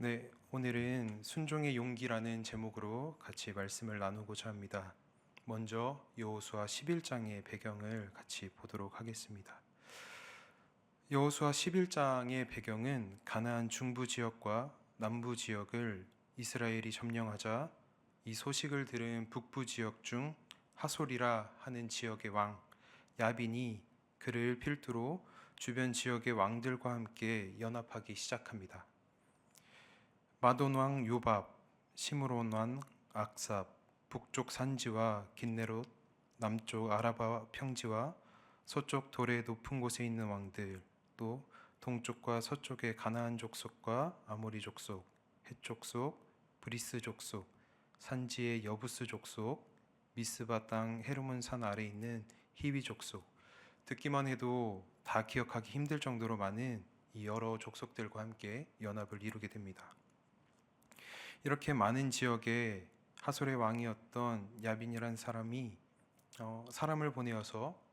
네, 오늘은 순종의 용기라는 제목으로 같이 말씀을 나누고자 합니다. 먼저 여호수아 11장의 배경을 같이 보도록 하겠습니다. 여호수아 11장의 배경은 가나안 중부 지역과 남부 지역을 이스라엘이 점령하자 이 소식을 들은 북부 지역 중 하솔이라 하는 지역의 왕 야빈이 그를 필두로 주변 지역의 왕들과 함께 연합하기 시작합니다. 마돈 왕 요밥, 시므론 왕 악삽, 북쪽 산지와 긴네롯, 남쪽 아라바 평지와 서쪽 돌의 높은 곳에 있는 왕들, 또 동쪽과 서쪽의 가나안 족속과 아모리 족속, 헷 족속, 브리스 족속, 산지의 여부스 족속, 미스바 땅 헤르몬 산 아래 있는 히비 족속. 듣기만 해도 다 기억하기 힘들 정도로 많은 이 여러 족속들과 함께 연합을 이루게 됩니다. 이렇게 많은 지역에 하솔의 왕이었던 야빈이란 사람이 어, 사람을 보내어서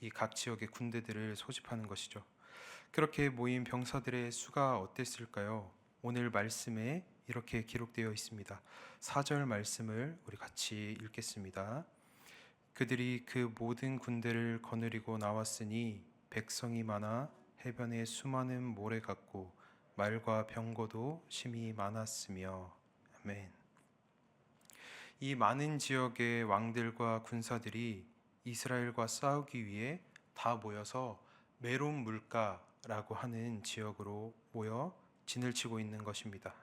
이 각 지역의 군대들을 소집하는 것이죠. 그렇게 모인 병사들의 수가 어땠을까요? 오늘 말씀에 이렇게 기록되어 있습니다. 4절 말씀을 우리 같이 읽겠습니다. 그들이 그 모든 군대를 거느리고 나왔으니 백성이 많아 해변에 수많은 모래 같고 말과 병거도 심히 많았으며 아멘. 이 많은 지역의 왕들과 군사들이 이스라엘과 싸우기 위해 다 모여서 메론 물가라고 하는 지역으로 모여 진을 치고 있는 것입니다.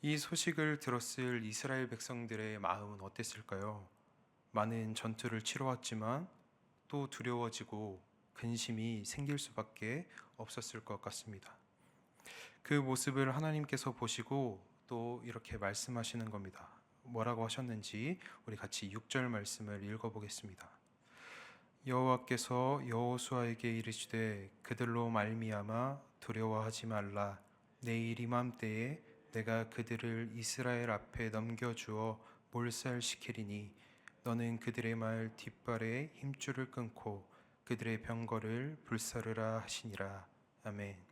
이 소식을 들었을 이스라엘 백성들의 마음은 어땠을까요? 많은 전투를 치러왔지만 또 두려워지고 근심이 생길 수밖에 없었을 것 같습니다. 그 모습을 하나님께서 보시고 또 이렇게 말씀하시는 겁니다. 뭐라고 하셨는지 우리 같이 6절 말씀을 읽어 보겠습니다. 여호와께서 여호수아에게 이르시되 그들로 말미암아 두려워하지 말라 내일 이맘때에 내가 그들을 이스라엘 앞에 넘겨 주어 몰살시키리니 너는 그들의 말 뒷발에 힘줄을 끊고 그들의 병거를 불사르라 하시니라 아멘.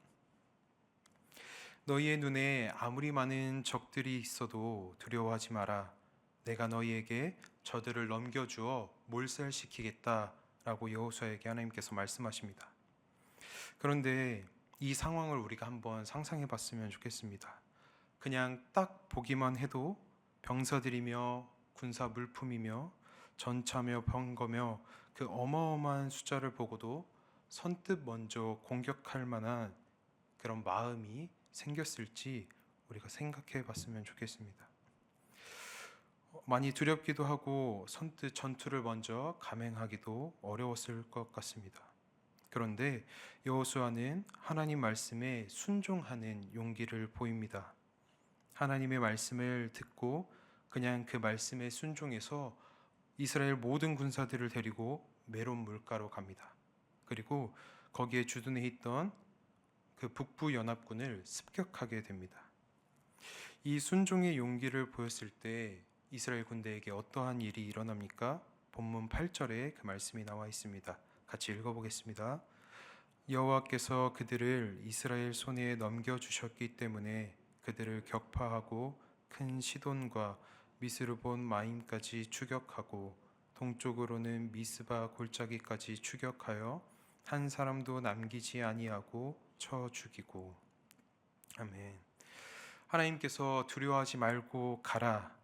너희의 눈에 아무리 많은 적들이 있어도 두려워하지 마라. 내가 너희에게 저들을 넘겨주어 몰살시키겠다라고 여호수아에게 하나님께서 말씀하십니다. 그런데 이 상황을 우리가 한번 상상해 봤으면 좋겠습니다. 그냥 딱 보기만 해도 병사들이며 군사 물품이며 전차며 병거며 그 어마어마한 숫자를 보고도 선뜻 먼저 공격할 만한 그런 마음이 생겼을지 우리가 생각해 봤으면 좋겠습니다. 어, 많이 두렵기도 하고 선뜻 전투를 먼저 감행하기도 어려웠을 것 같습니다. 그런데 여호수아는 하나님 말씀에 순종하는 용기를 보입니다. 하나님의 말씀을 듣고 그냥 그 말씀에 순종해서 이스라엘 모든 군사들을 데리고 메론 물가로 갑니다. 그리고 거기에 주둔해 있던 그 북부 연합군을 습격하게 됩니다. 이 순종의 용기를 보였을 때 이스라엘 군대에게 어떠한 일이 일어납니까? 본문 8절에 그 말씀이 나와 있습니다. 같이 읽어보겠습니다. 여호와께서 그들을 이스라엘 손에 넘겨 주셨기 때문에 그들을 격파하고 큰 시돈과 미스르본 마임까지 추격하고 동쪽으로는 미스바 골짜기까지 추격하여 한 사람도 남기지 아니하고 쳐 죽이고 아멘. 하나님께서 두려워하지 말고 가라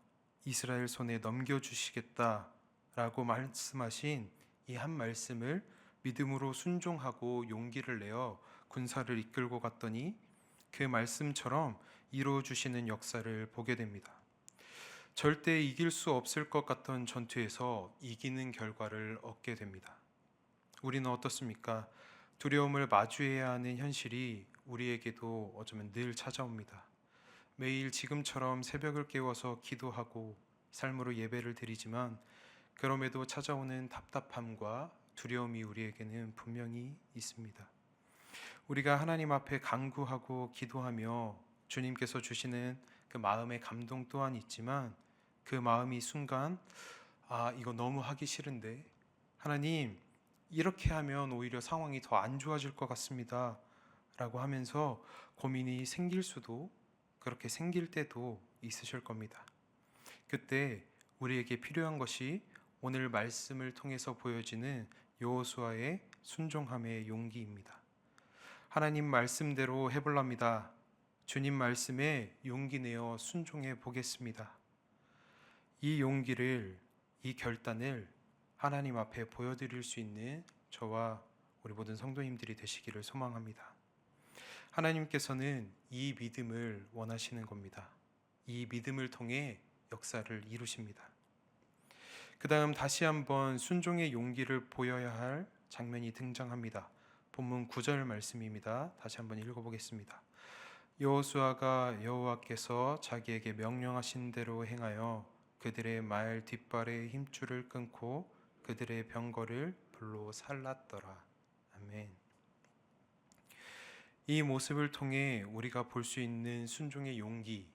이스라엘 손에 넘겨 주시겠다라고 말씀하신 이 한 말씀을 믿음으로 순종하고 용기를 내어 군사를 이끌고 갔더니 그 말씀처럼 이루어 주시는 역사를 보게 됩니다. 절대 이길 수 없을 것 같던 전투에서 이기는 결과를 얻게 됩니다. 우리는 어떻습니까? 두려움을 마주해야 하는 현실이 우리에게도 어쩌면 늘 찾아옵니다. 매일 지금처럼 새벽을 깨워서 기도하고 삶으로 예배를 드리지만 그럼에도 찾아오는 답답함과 두려움이 우리에게는 분명히 있습니다. 우리가 하나님 앞에 간구하고 기도하며 주님께서 주시는 그 마음의 감동 또한 있지만 그 마음이 순간 아, 이거 너무 하기 싫은데 하나님 이렇게 하면 오히려 상황이 더 안 좋아질 것 같습니다. 라고 하면서 고민이 생길 수도 그렇게 생길 때도 있으실 겁니다. 그때 우리에게 필요한 것이 오늘 말씀을 통해서 보여지는 여호수아의 순종함의 용기입니다. 하나님 말씀대로 해볼랍니다. 주님 말씀에 용기 내어 순종해 보겠습니다. 이 용기를, 이 결단을 하나님 앞에 보여드릴 수 있는 저와 우리 모든 성도님들이 되시기를 소망합니다. 하나님께서는 이 믿음을 원하시는 겁니다. 이 믿음을 통해 역사를 이루십니다. 그 다음 다시 한번 순종의 용기를 보여야 할 장면이 등장합니다. 본문 9절 말씀입니다. 다시 한번 읽어보겠습니다. 여호수아가 여호와께서 자기에게 명령하신 대로 행하여 그들의 말 뒷발의 힘줄을 끊고 그들의 병거를 불로 살랐더라. 아멘. 이 모습을 통해 우리가 볼 수 있는 순종의 용기는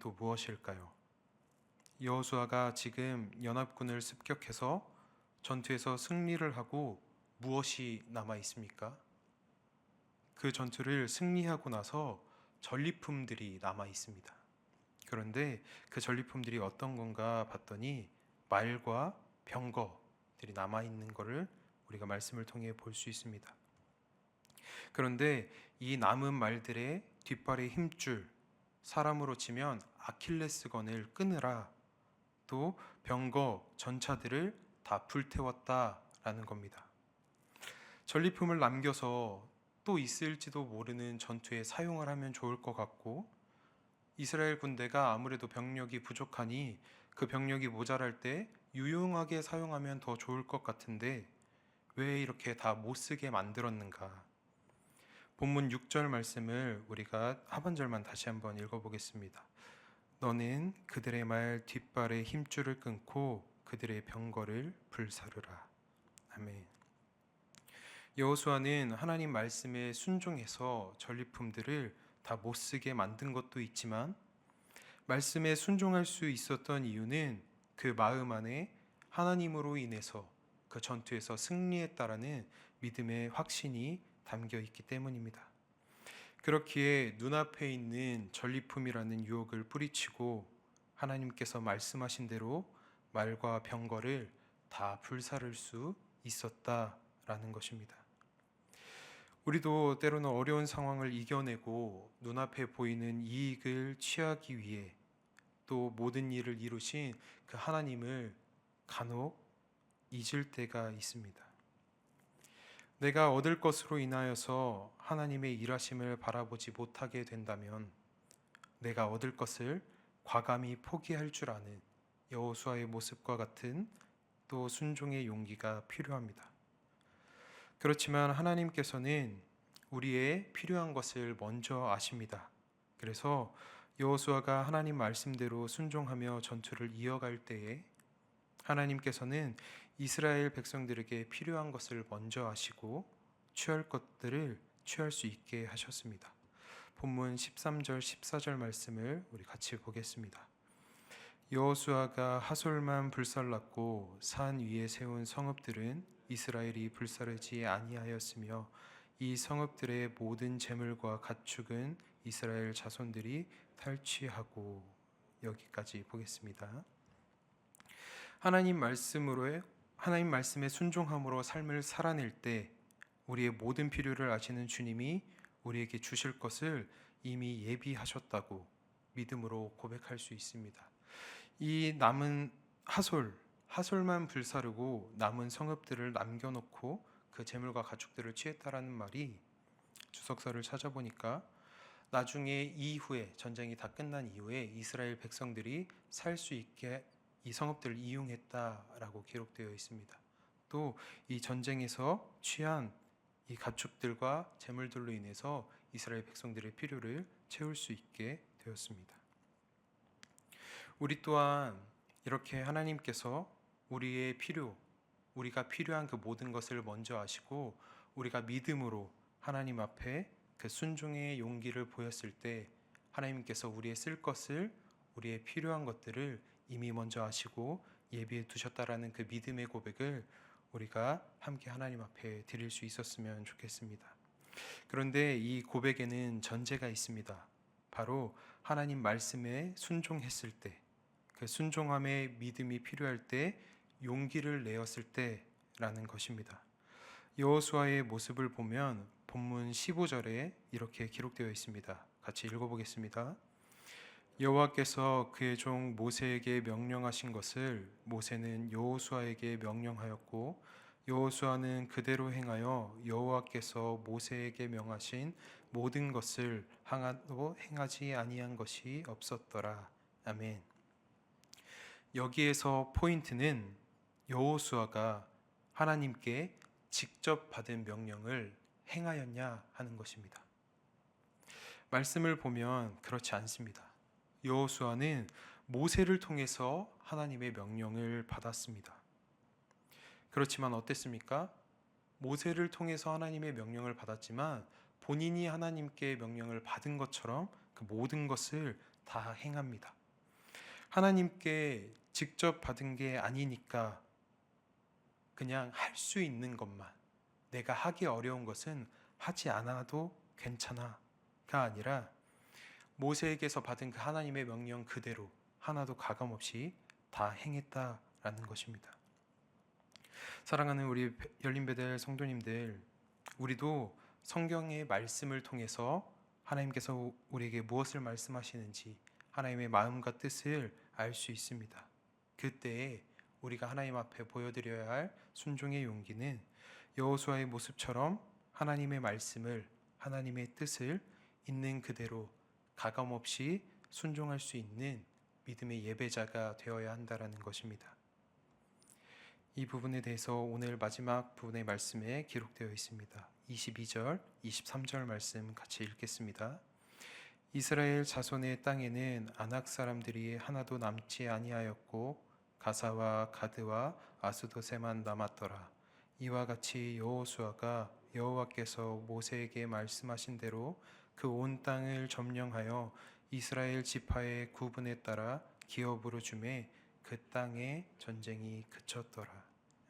또 무엇일까요? 여호수아가 지금 연합군을 습격해서 전투에서 승리를 하고 무엇이 남아 있습니까? 그 전투를 승리하고 나서 전리품들이 남아 있습니다. 그런데 그 전리품들이 어떤 건가 봤더니 말과 병거들이 남아 있는 것을 우리가 말씀을 통해 볼 수 있습니다. 그런데 이 남은 말들의 뒷발의 힘줄 사람으로 치면 아킬레스건을 끊으라 또 병거 전차들을 다 불태웠다라는 겁니다. 전리품을 남겨서 또 있을지도 모르는 전투에 사용을 하면 좋을 것 같고 이스라엘 군대가 아무래도 병력이 부족하니 그 병력이 모자랄 때 유용하게 사용하면 더 좋을 것 같은데 왜 이렇게 다 못 쓰게 만들었는가? 본문 6절 말씀을 우리가 하반절만 다시 한번 읽어보겠습니다. 너는 그들의 말 뒷발의 힘줄을 끊고 그들의 병거를 불사르라. 아멘. 여호수아는 하나님 말씀에 순종해서 전리품들을 다 못 쓰게 만든 것도 있지만 말씀에 순종할 수 있었던 이유는 그 마음 안에 하나님으로 인해서 그 전투에서 승리했다라는 믿음의 확신이 담겨 있기 때문입니다. 그렇기에 눈앞에 있는 전리품이라는 유혹을 뿌리치고 하나님께서 말씀하신 대로 말과 병거를 다 불사를 수 있었다라는 것입니다. 우리도 때로는 어려운 상황을 이겨내고 눈앞에 보이는 이익을 취하기 위해 또 모든 일을 이루신 그 하나님을 간혹 잊을 때가 있습니다. 내가 얻을 것으로 인하여서 하나님의 일하심을 바라보지 못하게 된다면 내가 얻을 것을 과감히 포기할 줄 아는 여호수아의 모습과 같은 또 순종의 용기가 필요합니다. 그렇지만 하나님께서는 우리의 필요한 것을 먼저 아십니다. 그래서 여호수아가 하나님 말씀대로 순종하며 전투를 이어갈 때에 하나님께서는 이스라엘 백성들에게 필요한 것을 먼저 아시고 취할 것들을 취할 수 있게 하셨습니다. 본문 13절 14절 말씀을 우리 같이 보겠습니다. 여호수아가 하솔만 불살랐고 산 위에 세운 성읍들은 이스라엘이 불사르지 아니하였으며 이 성읍들의 모든 재물과 가축은 이스라엘 자손들이 탈취하고 여기까지 보겠습니다. 하나님 말씀으로 하나님 말씀에 순종함으로 삶을 살아낼 때 우리의 모든 필요를 아시는 주님이 우리에게 주실 것을 이미 예비하셨다고 믿음으로 고백할 수 있습니다. 이 남은 하솔 하솔만 불사르고 남은 성읍들을 남겨놓고 그 재물과 가축들을 취했다라는 말이 주석서를 찾아보니까 나중에 이후에 전쟁이 다 끝난 이후에 이스라엘 백성들이 살 수 있게 이 성읍들을 이용했다라고 기록되어 있습니다. 또 이 전쟁에서 취한 이 가축들과 재물들로 인해서 이스라엘 백성들의 필요를 채울 수 있게 되었습니다. 우리 또한 이렇게 하나님께서 우리의 필요, 우리가 필요한 그 모든 것을 먼저 아시고 우리가 믿음으로 하나님 앞에 그 순종의 용기를 보였을 때 하나님께서 우리의 쓸 것을 우리의 필요한 것들을 이미 먼저 아시고 예비해 두셨다라는 그 믿음의 고백을 우리가 함께 하나님 앞에 드릴 수 있었으면 좋겠습니다. 그런데 이 고백에는 전제가 있습니다. 바로 하나님 말씀에 순종했을 때, 그 순종함의 믿음이 필요할 때 용기를 내었을 때라는 것입니다. 여호수아의 모습을 보면 본문 15절에 이렇게 기록되어 있습니다. 같이 읽어보겠습니다. 여호와께서 그의 종 모세에게 명령하신 것을 모세는 여호수아에게 명령하였고 여호수아는 그대로 행하여 여호와께서 모세에게 명하신 모든 것을 하나도 행하지 아니한 것이 없었더라. 아멘. 여기에서 포인트는 여호수아가 하나님께 직접 받은 명령을 행하였냐 하는 것입니다. 말씀을 보면 그렇지 않습니다. 여호수아는 모세를 통해서 하나님의 명령을 받았습니다. 그렇지만 어땠습니까? 모세를 통해서 하나님의 명령을 받았지만 본인이 하나님께 명령을 받은 것처럼 그 모든 것을 다 행합니다. 하나님께 직접 받은 게 아니니까 그냥 할 수 있는 것만 내가 하기 어려운 것은 하지 않아도 괜찮아가 아니라 모세에게서 받은 그 하나님의 명령 그대로 하나도 가감없이 다 행했다라는 것입니다. 사랑하는 우리 열린배들 성도님들, 우리도 성경의 말씀을 통해서 하나님께서 우리에게 무엇을 말씀하시는지 하나님의 마음과 뜻을 알 수 있습니다. 그때에 우리가 하나님 앞에 보여드려야 할 순종의 용기는 여호수아의 모습처럼 하나님의 말씀을 하나님의 뜻을 있는 그대로 가감 없이 순종할 수 있는 믿음의 예배자가 되어야 한다라는 것입니다. 이 부분에 대해서 오늘 마지막 부분의 말씀에 기록되어 있습니다. 22절, 23절 말씀 같이 읽겠습니다. 이스라엘 자손의 땅에는 아낙 사람들이 하나도 남지 아니하였고 가사와 가드와 아스도세만 남았더라. 이와 같이 여호수아가 여호와께서 모세에게 말씀하신 대로 그 온 땅을 점령하여 이스라엘 지파의 구분에 따라 기업으로 주매 그 땅에 전쟁이 그쳤더라.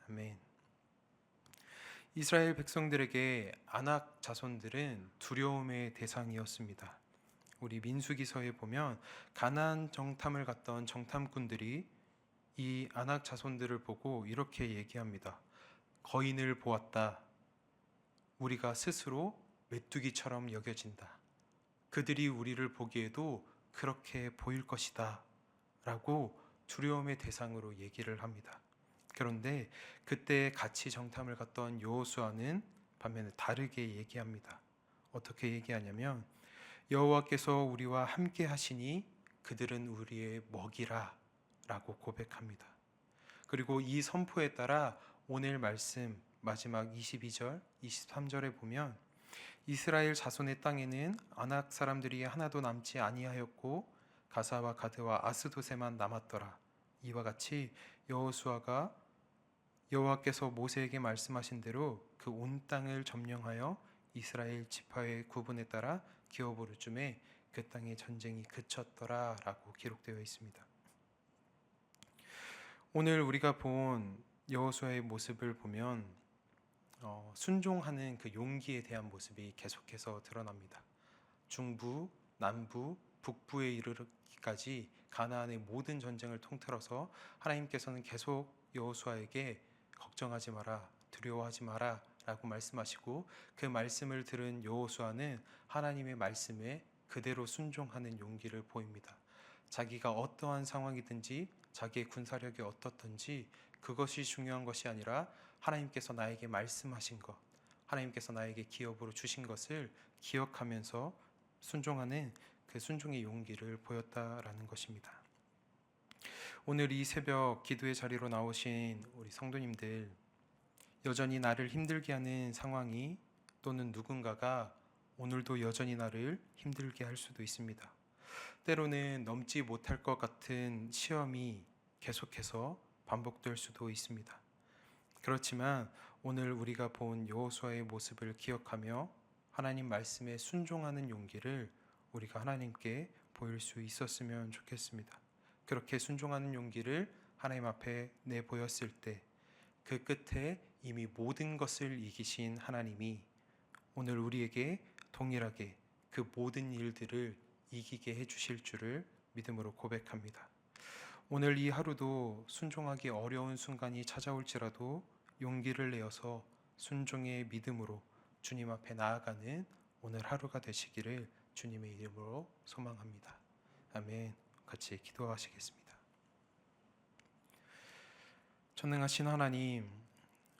아멘. 이스라엘 백성들에게 아낙 자손들은 두려움의 대상이었습니다. 우리 민수기서에 보면 가나안 정탐을 갔던 정탐꾼들이 이 아낙 자손들을 보고 이렇게 얘기합니다. 거인을 보았다. 우리가 스스로 메뚜기처럼 여겨진다. 그들이 우리를 보기에도 그렇게 보일 것이다. 라고 두려움의 대상으로 얘기를 합니다. 그런데 그때 같이 정탐을 갔던 여호수아는 반면에 다르게 얘기합니다. 어떻게 얘기하냐면 여호와께서 우리와 함께 하시니 그들은 우리의 먹이라 라고 고백합니다. 그리고 이 선포에 따라 오늘 말씀 마지막 22절, 23절에 보면 이스라엘 자손의 땅에는 아낙 사람들이 하나도 남지 아니하였고 가사와 가드와 아스도세만 남았더라. 이와 같이 여호수아가 여호와께서 모세에게 말씀하신 대로 그 온 땅을 점령하여 이스라엘 지파의 구분에 따라 줌에 그 땅의 전쟁이 그쳤더라라고 기록되어 있습니다. 오늘 우리가 본 여호수아의 모습을 보면 어, 순종하는 그 용기에 대한 모습이 계속해서 드러납니다. 중부, 남부, 북부에 이르기까지 가나안의 모든 전쟁을 통틀어서 하나님께서는 계속 여호수아에게 걱정하지 마라, 두려워하지 마라 라고 말씀하시고 그 말씀을 들은 여호수아는 하나님의 말씀에 그대로 순종하는 용기를 보입니다. 자기가 어떠한 상황이든지 자기의 군사력이 어떻든지 그것이 중요한 것이 아니라 하나님께서 나에게 말씀하신 것, 하나님께서 나에게 기업으로 주신 것을 기억하면서 순종하는 그 순종의 용기를 보였다라는 것입니다. 오늘 이 새벽 기도의 자리로 나오신 우리 성도님들 여전히 나를 힘들게 하는 상황이 또는 누군가가 오늘도 여전히 나를 힘들게 할 수도 있습니다. 때로는 넘지 못할 것 같은 시험이 계속해서 반복될 수도 있습니다. 그렇지만 오늘 우리가 본 여호수아의 모습을 기억하며 하나님 말씀에 순종하는 용기를 우리가 하나님께 보일 수 있었으면 좋겠습니다. 그렇게 순종하는 용기를 하나님 앞에 내 보였을 때 그 끝에 이미 모든 것을 이기신 하나님이 오늘 우리에게 동일하게 그 모든 일들을 이기게 해 주실 줄을 믿음으로 고백합니다. 오늘 이 하루도 순종하기 어려운 순간이 찾아올지라도 용기를 내어서 순종의 믿음으로 주님 앞에 나아가는 오늘 하루가 되시기를 주님의 이름으로 소망합니다. 아멘. 같이 기도하시겠습니다. 전능하신 하나님,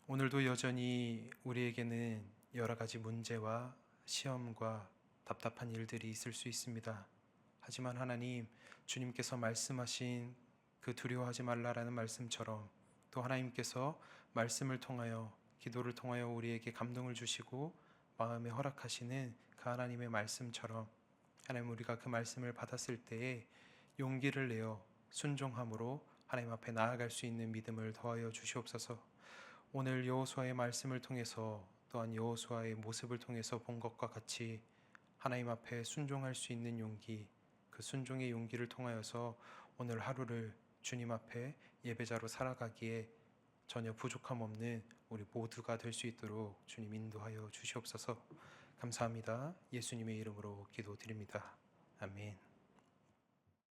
오늘도 여전히 우리에게는 여러 가지 문제와 시험과 답답한 일들이 있을 수 있습니다. 하지만 하나님, 주님께서 말씀하신 그 두려워하지 말라라는 말씀처럼 또 하나님께서 말씀을 통하여 기도를 통하여 우리에게 감동을 주시고 마음에 허락하시는 그 하나님의 말씀처럼 하나님 우리가 그 말씀을 받았을 때에 용기를 내어 순종함으로 하나님 앞에 나아갈 수 있는 믿음을 더하여 주시옵소서. 오늘 여호수아의 말씀을 통해서 또한 여호수아의 모습을 통해서 본 것과 같이 하나님 앞에 순종할 수 있는 용기, 그 순종의 용기를 통하여서 오늘 하루를 주님 앞에 예배자로 살아가기에 전혀 부족함 없는 우리 모두가 될 수 있도록 주님 인도하여 주시옵소서. 감사합니다. 예수님의 이름으로 기도드립니다. 아멘.